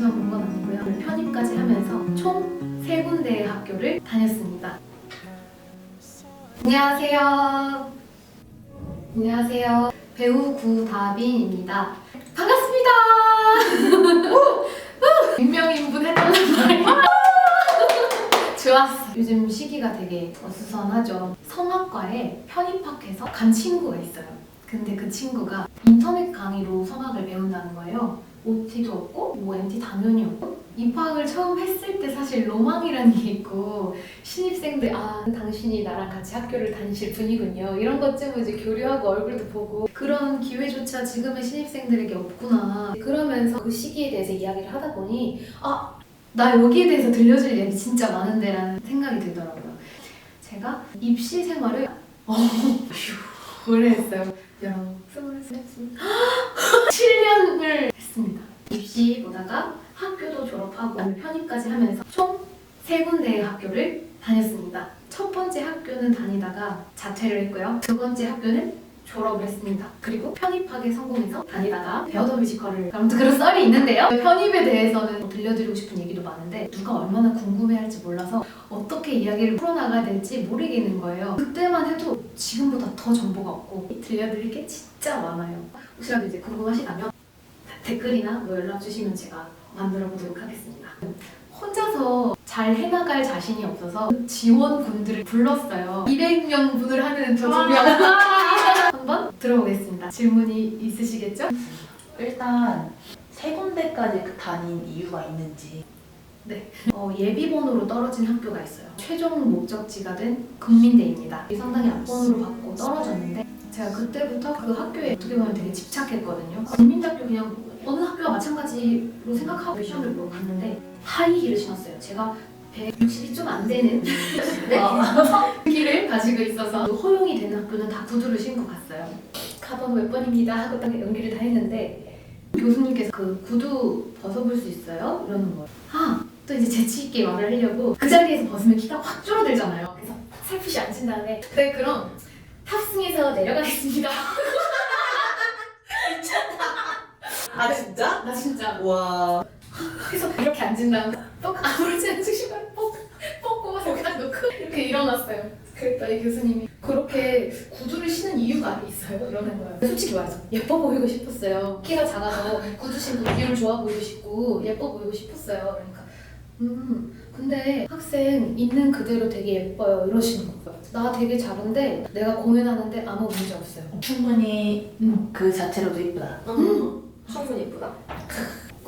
입시만 본 건 아니고요. 편입까지 하면서 총 세 군데의 학교를 다녔습니다. 안녕하세요. 안녕하세요. 배우 구다빈입니다. 반갑습니다. 유명인분 해달라는 말이 좋았어. 요즘 시기가 되게 어수선하죠. 성악과에 편입학해서 간 친구가 있어요. 근데 그 친구가 인터넷 강의로 성악을 배운다는 거예요. OT도 없고 뭐 MT 당연히 없고. 입학을 처음 했을 때 사실 로망이라는 게 있고 신입생들 아 당신이 나랑 같이 학교를 다니실 분이군요. 이런 것쯤은 이제 교류하고 얼굴도 보고. 그런 기회조차 지금의 신입생들에게 없구나. 그러면서 그 시기에 대해서 이야기를 하다 보니 아 나 여기에 대해서 들려줄 얘기 진짜 많은데 라는 생각이 들더라고요. 제가 입시 생활을 어, 휴, 오래 했어요 영, 스물, 스물, 스물 7년을 했습니다. 입시 보다가 학교도 졸업하고 편입까지 하면서 총 세 군데의 학교를 다녔습니다. 첫 번째 학교는 다니다가 자퇴를 했고요. 두 번째 학교는 졸업을 했습니다. 그리고 편입하게 성공해서 다니다가 베어더 뮤지컬을 아무튼 그런 썰이 있는데요. 편입에 대해서는 들려드리고 싶은 얘기도 많은데 누가 얼마나 궁금해할지 몰라서 어떻게 이야기를 풀어나가야 될지 모르겠는 거예요. 그때만 해도 지금보다 더 정보가 없고 들려드릴 게 진짜 많아요. 혹시라도 이제 궁금하시다면 댓글이나 뭐 연락 주시면 제가 만들어 보도록 하겠습니다. 혼자서 잘 해나갈 자신이 없어서 지원군들을 불렀어요. 200명 분을 하는 저 준비 한번 들어보겠습니다. 질문이 있으시겠죠? 일단 세 군데까지 그 다닌 이유가 있는지 어, 예비번호로 떨어진 학교가 있어요. 최종 목적지가 된 국민대입니다. 상당히 앞번호로 받고 떨어졌는데 제가 그때부터 그 학교에 어떻게 보면 되게 집착했거든요. 국민대학교 그냥 어느 학교와 마찬가지로 생각하고 시험을 보러 갔는데 하이힐을 신었어요. 제가 160이 좀 안 되는 키를 가지고 있어서 허용이 되는 학교는 다 구두를 신고 갔어요. 가방 몇 번입니다 하고 딱 연기를 다 했는데 교수님께서 그 구두 벗어볼 수 있어요? 이러는 거예요. 아, 또 이제 재치 있게 말을 하려고 그 자리에서 벗으면 키가 확 줄어들잖아요. 그래서 살포시 앉힌 다음에 네 그럼 탑승해서 내려가겠습니다. 아 진짜? 나 진짜 와 그래서 이렇게 앉은 다음에 뻑 아무렇지 않은 신발 뻑뻑 뽑아서 여기다 놓고 이렇게 일어났어요. 그랬더니 교수님이 그렇게 구두를 신은 이유가 있어요? 이러는 거예요. 솔직히 말해서 예뻐 보이고 싶었어요. 키가 작아서 구두 신고 비율 좋아 보이고 싶고 예뻐 보이고 싶었어요. 그러니까 음 근데 학생 있는 그대로 되게 예뻐요 이러시는 거예요. 나 되게 작은데 내가 공연하는데 아무 문제 없어요. 충분히 음. 그 자체로도 이쁘다 음. 충분히 예쁘다.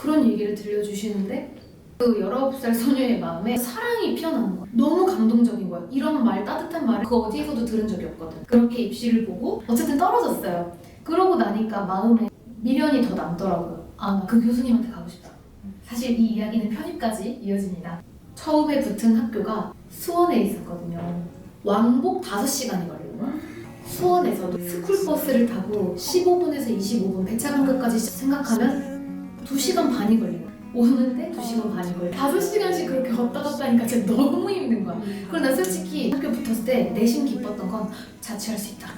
그런 얘기를 들려주시는데 그 19살 소녀의 마음에 사랑이 피어나는 거야. 너무 감동적인 거야. 이런 말, 따뜻한 말을 그 어디에서도 들은 적이 없거든. 그렇게 입시를 보고 어쨌든 떨어졌어요. 그러고 나니까 마음에 미련이 더 남더라고요. 아, 나그 교수님한테 가고 싶다. 사실 이 이야기는 편입까지 이어집니다. 처음에 붙은 학교가 수원에 있었거든요. 왕복 5시간이 걸려요. 수원에서도 스쿨버스를 타고 15분에서 25분 배차 간격까지 생각하면 2시간 반이 걸려요. 오는데 2시간 반이 걸려요. 5시간씩 그렇게 왔다 갔다 하니까 진짜 너무 힘든 거야. 그리고 난 솔직히 학교 붙었을 때 내심 기뻤던 건 자취할 수 있다.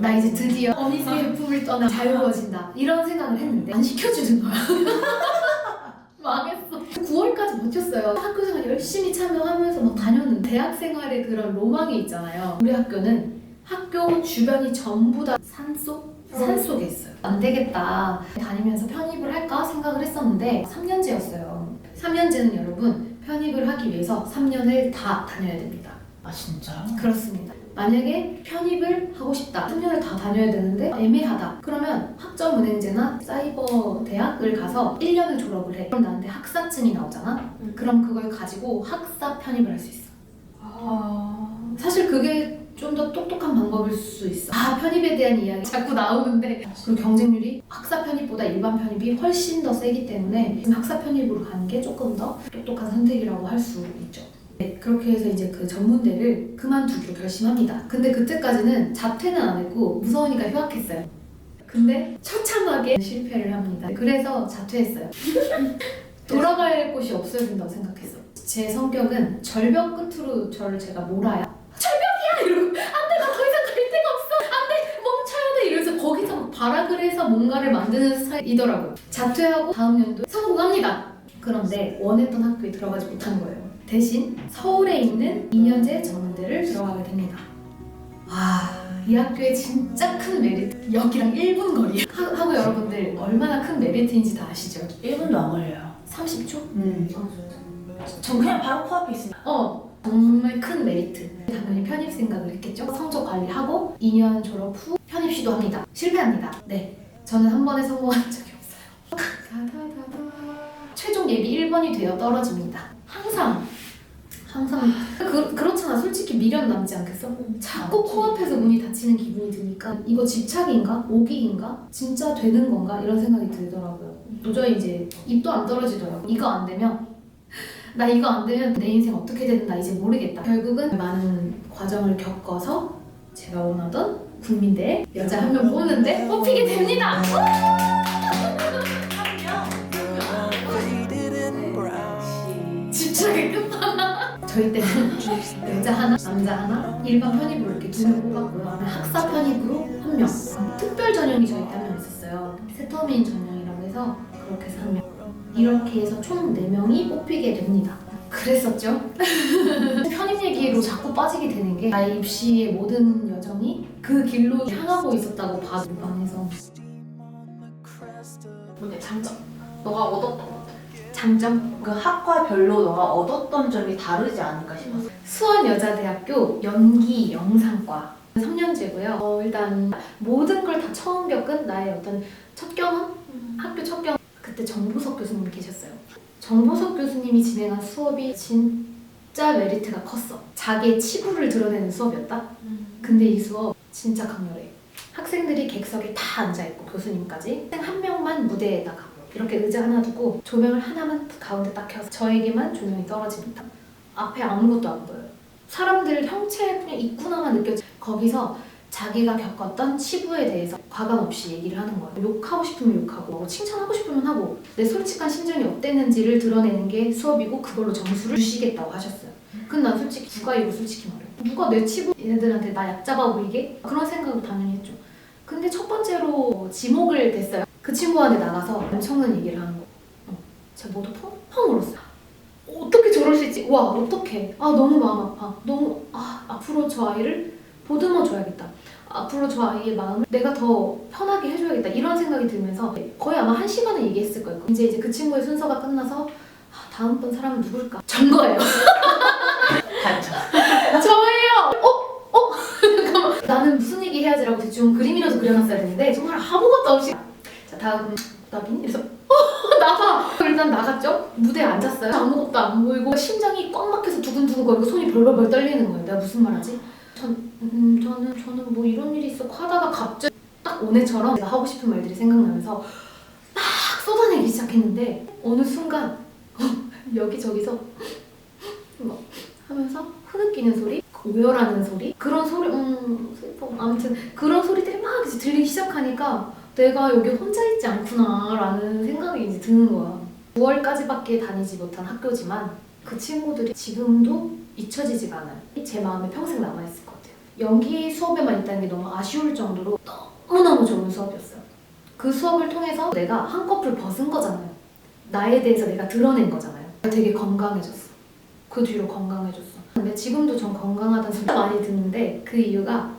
나 이제 드디어 어미새의 품을 떠나 자유로워진다. 이런 생각을 했는데 안 시켜주는 거야. 망했어. 9월까지 버텼어요. 학교 생활 열심히 참여하면서 막 다녔는데 대학 생활의 그런 로망이 있잖아요. 우리 학교는 학교 주변이 전부 다 산속? 산 속에 있어요. 안 되겠다. 다니면서 편입을 할까 생각을 했었는데 3년제였어요. 3년제는 여러분 편입을 하기 위해서 3년을 다 다녀야 됩니다. 아 진짜요? 그렇습니다. 만약에 편입을 하고 싶다. 3년을 다 다녀야 되는데 애매하다. 그러면 학점은행제나 사이버 대학을 가서 1년을 졸업을 해. 그럼 나한테 학사증이 나오잖아. 음. 그럼 그걸 가지고 학사 편입을 할 수 있어. 아 사실 그게 좀 더 방법일 수 있어. 아 편입에 대한 이야기 자꾸 나오는데 그리고 경쟁률이 학사 편입보다 일반 편입이 훨씬 더 세기 때문에 학사 편입으로 가는 게 조금 더 똑똑한 선택이라고 할 수 있죠. 네, 그렇게 해서 이제 그 전문대를 그만두기로 결심합니다. 근데 그때까지는 자퇴는 안 했고 무서우니까 휴학했어요. 근데 처참하게 실패를 합니다. 그래서 자퇴했어요. 돌아갈 곳이 없어야 된다고 생각했어. 제 성격은 절벽 끝으로 저를 제가 몰아야 이러고 안돼 나 더 이상 갈 데가 없어 안돼 멈춰야 돼 이러면서 거기서 막 발악을 해서 뭔가를 만드는 스타일이더라고요. 자퇴하고 다음 연도에 성공합니다. 그런데 원했던 학교에 들어가지 못한 거예요. 대신 서울에 있는 2년제 전문대를 들어가게 됩니다. 와, 이 학교의 진짜 큰 메리트. 여기랑 1분 거리. 하, 하고 여러분들 얼마나 큰 메리트인지 다 아시죠? 1분도 안 걸려요. 30초? 음. 저 그냥 바로 코앞에 있으니까. 어, 정말 큰 메리트. 당연히 편입 생각을 했겠죠. 성적 관리하고 2년 졸업 후 편입 시도합니다. 실패합니다. 네, 저는 한 번에 성공한 적이 없어요. 다다다다. 최종 예비 1번이 되어 떨어집니다. 항상 항상 그, 그렇잖아 솔직히 미련 남지 않겠어? 자꾸 코앞에서 문이 닫히는 기분이 드니까 이거 집착인가? 오기인가? 진짜 되는 건가? 이런 생각이 들더라고요 도저히 이제 입도 안 떨어지더라고요 이거 안 되면 나 이거 안 되면 내 인생 어떻게 되는가 이제 모르겠다 결국은 많은 과정을 겪어서 제가 원하던 국민대 여자 한 명 뽑는데 뽑히게 됩니다 집착의 끝판왕 저희 때는 여자 하나, 남자 하나, 일반 편입으로 이렇게 두 명 뽑았고요. 학사 편입으로 한 명. 특별 전형이 저희 때 한 명 있었어요. 세터민 전형이라고 해서 그렇게 해서 한 명. 이렇게 해서 총네 명이 뽑히게 됩니다. 그랬었죠. 편입 얘기로 자꾸 빠지게 되는 게 나의 입시의 모든 그 길로 향하고 있었다고 봐도 반해서 근데 장점. 너가 얻었던 것. 장점 그 학과별로 너가 얻었던 점이 다르지 않을까 싶어서. 수원 여자대학교 연기 영상과 3년제고요. 어, 일단 모든 걸 다 처음 겪은 나의 어떤 첫 경험? 학교 첫 경험. 그때 정보석 교수님이 계셨어요. 정보석 교수님이 진행한 수업이 진짜 메리트가 컸어. 자기의 치부를 드러내는 수업이었다. 근데 이 수업 진짜 강렬해. 학생들이 객석에 다 앉아있고 교수님까지 학생 한 명만 무대에다가 이렇게 의자 하나 두고 조명을 하나만 가운데 딱 켜서 저에게만 조명이 떨어집니다. 앞에 아무것도 안 보여요. 사람들 형체 그냥 있구나만 느껴지. 거기서 자기가 겪었던 치부에 대해서 과감 없이 얘기를 하는 거예요. 욕하고 싶으면 욕하고 뭐 칭찬하고 싶으면 하고 내 솔직한 심정이 어땠는지를 드러내는 게 수업이고 그걸로 점수를 주시겠다고 하셨어요. 근데 난 솔직히 누가 이거 솔직히 말해. 누가 내 치부 얘네들한테 나 약잡아 보이게? 그런 생각을 당연히 했죠. 근데 첫 번째로 지목을 됐어요. 그 친구한테 나가서 엄청난 얘기를 하는 거예요. 어, 제가 모두 펑펑 울었어요. 어떻게 저럴 수 있지? 와 어떡해. 아 너무 마음 아파. 너무 아 앞으로 저 아이를 보듬어 줘야겠다. 앞으로 저 아이의 마음을 내가 더 편하게 해줘야겠다. 이런 생각이 들면서 거의 아마 한 시간을 얘기했을 거예요. 이제 이제 그 친구의 순서가 끝나서 아, 다음 번 사람은 누굴까? 전 거예요. 단점. 저예요. 어? 어? 잠깐만. 나는 무슨 얘기 해야지라고 대충 그림이라도 그려놨어야 되는데 정말 아무것도 없이. 자 다음 나빈 이래서 어 나가 일단 나갔죠? 무대에 앉았어요. 아무것도 안 보이고 심장이 꽉 막혀서 두근두근거리고 손이 벌벌벌 떨리는 거예요. 내가 무슨 말하지? 전 음, 저는 저는 뭐 이런 일이 있어 하다가 갑자기 딱 오늘처럼 내가 하고 싶은 말들이 생각나면서 막 쏟아내기 시작했는데 어느 순간 여기저기서 막 하면서 흐느끼는 소리, 오열하는 소리, 그런 소리, 음, 슬퍼. 아무튼 그런 소리들이 막 이제 들리기 시작 하니까 내가 여기 혼자 있지 않구나라는 생각이 이제 드는 거야. 9월까지밖에 다니지 못한 학교지만 그 친구들이 지금도 잊혀지지가 않아요. 제 마음에 평생 남아있을 것 같아요. 연기 수업에만 있다는 게 너무 아쉬울 정도로 너무너무 좋은 수업이었어요. 그 수업을 통해서 내가 한꺼풀 벗은 거잖아요. 나에 대해서 내가 드러낸 거잖아요. 되게 건강해졌어. 그 뒤로 건강해졌어. 근데 지금도 전 건강하다는 소리 많이 듣는데 그 이유가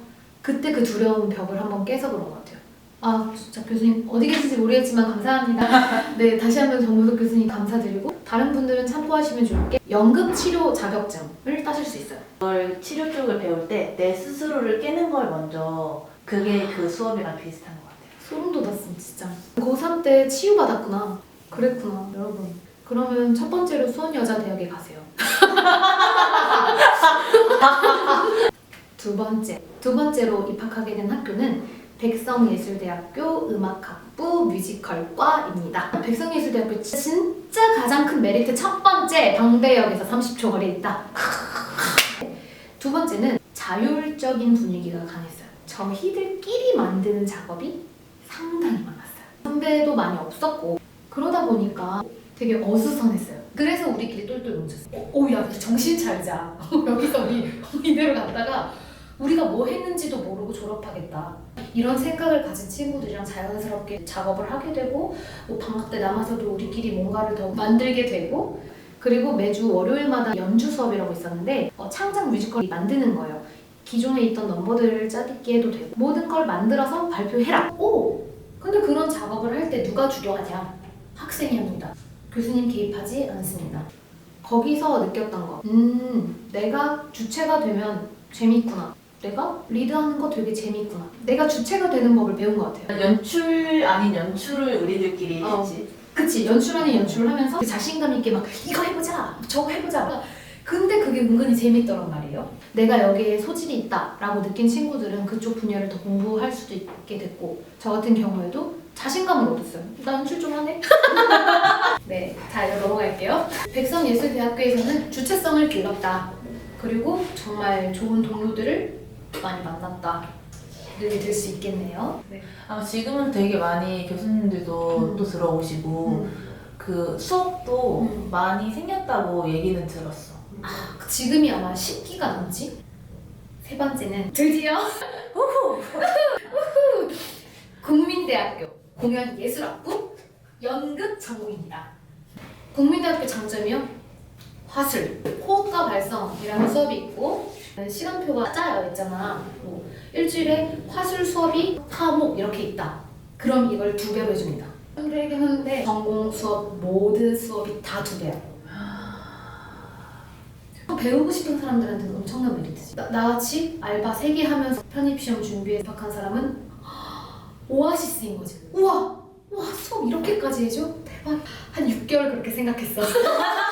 그때 그 두려운 벽을 한번 깨서 그런 것 같아요. 아 진짜 교수님 어디 계신지 모르겠지만 감사합니다. 네 다시 한번 정무석 교수님 감사드리고 다른 분들은 참고하시면 좋을 게 연극 치료 자격증을 따실 수 있어요. 그걸 치료 쪽을 배울 때 내 스스로를 깨는 걸 먼저 그게 그 수업이랑 비슷한 것 같아요. 소름 돋았음 진짜. 고3 때 치유받았구나. 그랬구나 여러분. 그러면 첫 번째로 수원여자대학에 가세요. 두 번째. 두 번째로 입학하게 된 학교는 백성예술대학교 음악학부 뮤지컬과입니다. 백성예술대학교 진짜 가장 큰 메리트 첫 번째 방배역에서 30초 거리에 있다. 두 번째는 자율적인 분위기가 강했어요. 저희들끼리 만드는 작업이 상당히 많았어요. 선배도 많이 없었고 그러다 보니까 되게 어수선했어요. 그래서 우리끼리 똘똘 뭉쳤어요. 어, 오, 야, 정신 차리자. 여기서 우리 이대로 갔다가 우리가 뭐 했는지도 모르고 졸업하겠다. 이런 생각을 가진 친구들이랑 자연스럽게 작업을 하게 되고 뭐 방학 때 남아서도 우리끼리 뭔가를 더 만들게 되고 그리고 매주 월요일마다 연주 수업이라고 있었는데 어, 창작 뮤지컬 만드는 거예요. 기존에 있던 넘버들을 짜듣기 해도 되고 모든 걸 만들어서 발표해라. 오! 근데 그런 작업을 할 때 누가 주도하냐? 학생이 합니다. 교수님 개입하지 않습니다. 거기서 느꼈던 거. 음, 내가 주체가 되면 재밌구나. 내가 리드하는 거 되게 재밌구나. 내가 주체가 되는 법을 배운 것 같아요. 연출 아닌 연출을 우리들끼리 어. 했지. 그치 연출하는 연출을 하면서 자신감 있게 막 이거 해보자 저거 해보자 근데 그게 은근히 재밌더란 말이에요 내가 여기에 소질이 있다 라고 느낀 친구들은 그쪽 분야를 더 공부할 수도 있게 됐고 저 같은 경우에도 자신감을 얻었어요 나 연출 좀 하네 네자 이제 넘어갈게요 백성예술대학교에서는 주체성을 길렀다 그리고 정말 좋은 동료들을 많이 만났다 를들수 있겠네요 네. 아마 지금은 되게 많이 교수님들도 음. 또 들어오시고 그 수업도 음. 많이 생겼다고 얘기는 들었어. 아, 지금이 아마 10기가 넘지? 세 번째는 드디어 우후! 우후! 국민대학교 공연예술학부 연극 전공입니다. 국민대학교 장점이요? 화술, 호흡과 발성이라는 수업이 있고 시간표가 짜여 있잖아. 뭐 일주일에 화술 수업이 과목 이렇게 있다. 그럼 이걸 두 배로 해줍니다. 그러긴 하는데 전공 수업 모든 수업이 다 두 배야. 배우고 싶은 사람들한테는 엄청난 메리트지. 나, 나같이 알바 3개 하면서 편입시험 준비해 입학한 사람은 오아시스인 거지. 우와! 와 수업 이렇게까지 해줘? 대박. 한 6개월 그렇게 생각했어.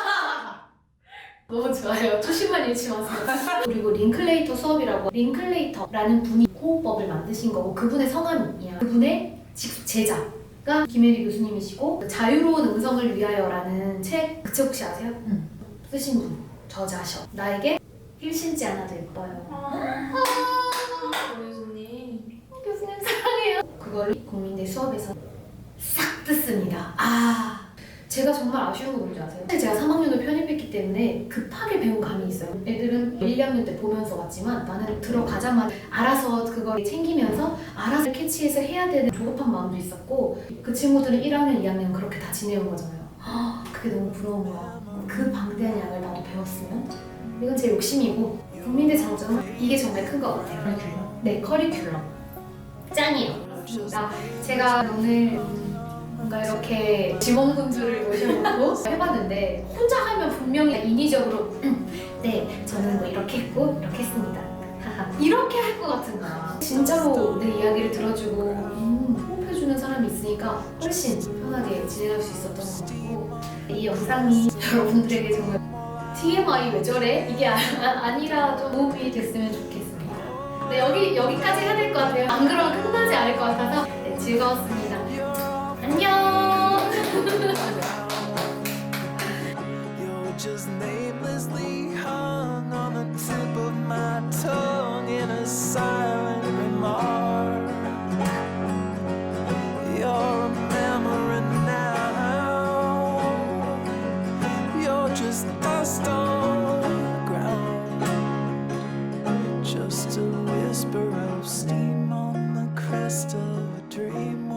너무 좋아요. 초심만 잃지 마세요. 그리고 링클레이터 수업이라고 링클레이터라는 분이 호흡법을 만드신 거고 그분의 성함이야. 그분의 직속 제자가 김혜리 교수님이시고 자유로운 음성을 위하여라는 책 그책 혹시 아세요? 응. 쓰신 분 저자셔. 나에게 힐 신지 않아도 예뻐요. 교수님. 교수님 사랑해요. 그걸 국민대 수업에서 싹 듣습니다. 아, 제가 정말 아쉬운 거 뭔지 아세요? 제가 3학년을 편입했기 때문에 급하게 배운 감이 있어요. 애들은 1, 2학년 때 보면서 왔지만 나는 들어가자마자 알아서 그걸 챙기면서 알아서 캐치해서 해야 되는 조급한 마음도 있었고 그 친구들은 1학년, 2학년 그렇게 다 지내온 거잖아요. 아, 그게 너무 부러운 거야. 그 방대한 양을 나도 배웠으면 이건 제 욕심이고 국민대 장점은 이게 정말 큰것 같아요. 네, 커리큘럼. 짱이에요. 나 제가 오늘 음, 뭔가 이렇게 직원분들을 모셔놓고 해봤는데 혼자 하면 분명히 인위적으로 음, 네, 저는 뭐 이렇게 했고 이렇게 했습니다. 이렇게 할 것 같은 거야. 진짜로 내 이야기를 들어주고 음, 호흡해주는 사람이 있으니까 훨씬 편하게 진행할 수 있었던 것 같고 이 영상이 여러분들에게 정말 TMI 왜 저래? 이게 아, 아니라 좀 도움이 됐으면 좋겠습니다. 네, 여기, 여기까지 해야 될 것 같아요. 안 그러면 끝나지 않을 것 같아서 네, 즐거웠습니다. still a dream.